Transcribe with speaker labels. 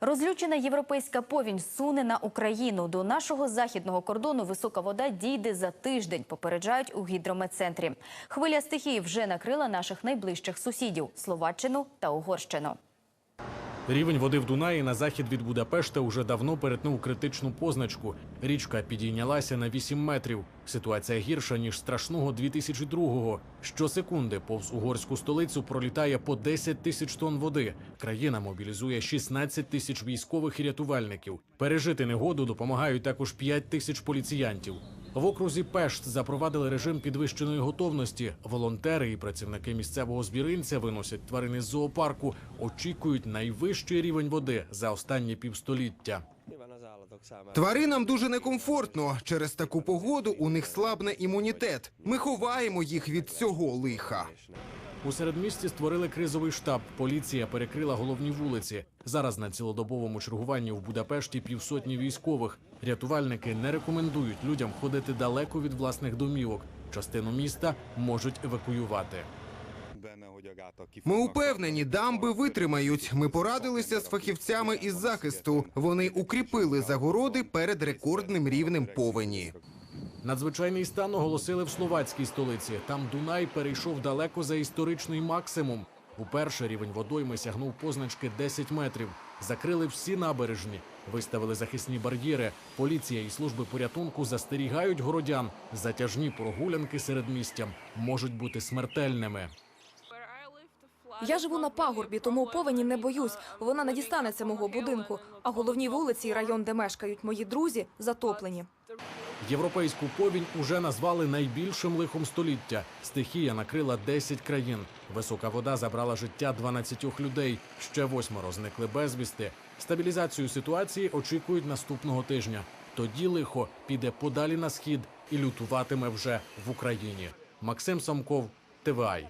Speaker 1: Розлючена європейська повінь суне на Україну. До нашого західного кордону висока вода дійде за тиждень. Попереджають у гідрометцентрі. Хвиля стихії вже накрила наших найближчих сусідів Словаччину та Угорщину.
Speaker 2: Рівень води в Дунаї на захід від Будапешта уже давно перетнув критичну позначку. Річка підійнялася на 8 метрів. Ситуація гірша ніж страшного 2002-го. Щосекунди повз угорську столицю пролітає по 10 тисяч тонн води. Країна мобілізує 16 тисяч військових і рятувальників. Пережити негоду допомагають також 5 тисяч поліціянтів. В окрузі Пешт запровадили режим підвищеної готовності. Волонтери і працівники місцевого збіринця виносять тварини з зоопарку, очікують найвищий рівень води за останні півстоліття.
Speaker 3: Тваринам дуже некомфортно. Через таку погоду у них слабне імунітет. Ми ховаємо їх від цього лиха.
Speaker 2: У середмісті створили кризовий штаб. Поліція перекрила головні вулиці. Зараз на цілодобовому чергуванні в Будапешті півсотні військових. Рятувальники не рекомендують людям ходити далеко від власних домівок. Частину міста можуть евакуювати.
Speaker 3: Ми упевнені, дамби витримають. Ми порадилися з фахівцями із захисту. Вони укріпили загороди перед рекордним рівнем повені.
Speaker 2: Надзвичайний стан оголосили в словацькій столиці. Там Дунай перейшов далеко за історичний максимум. Уперше рівень водойми сягнув позначки 10 метрів. Закрили всі набережні, виставили захисні бар'єри. Поліція і служби порятунку застерігають городян. Затяжні прогулянки серед містям можуть бути смертельними.
Speaker 4: Я живу на пагорбі, тому повені не боюсь. Вона не дістанеться мого будинку. А головні вулиці і район, де мешкають мої друзі, затоплені.
Speaker 2: Європейську повінь уже назвали найбільшим лихом століття. Стихія накрила 10 країн. Висока вода забрала життя 12 людей. Ще восьмеро зникли безвісти. Стабілізацію ситуації очікують наступного тижня. Тоді лихо піде подалі на схід і лютуватиме вже в Україні. Максим Самков, ТВАЙ.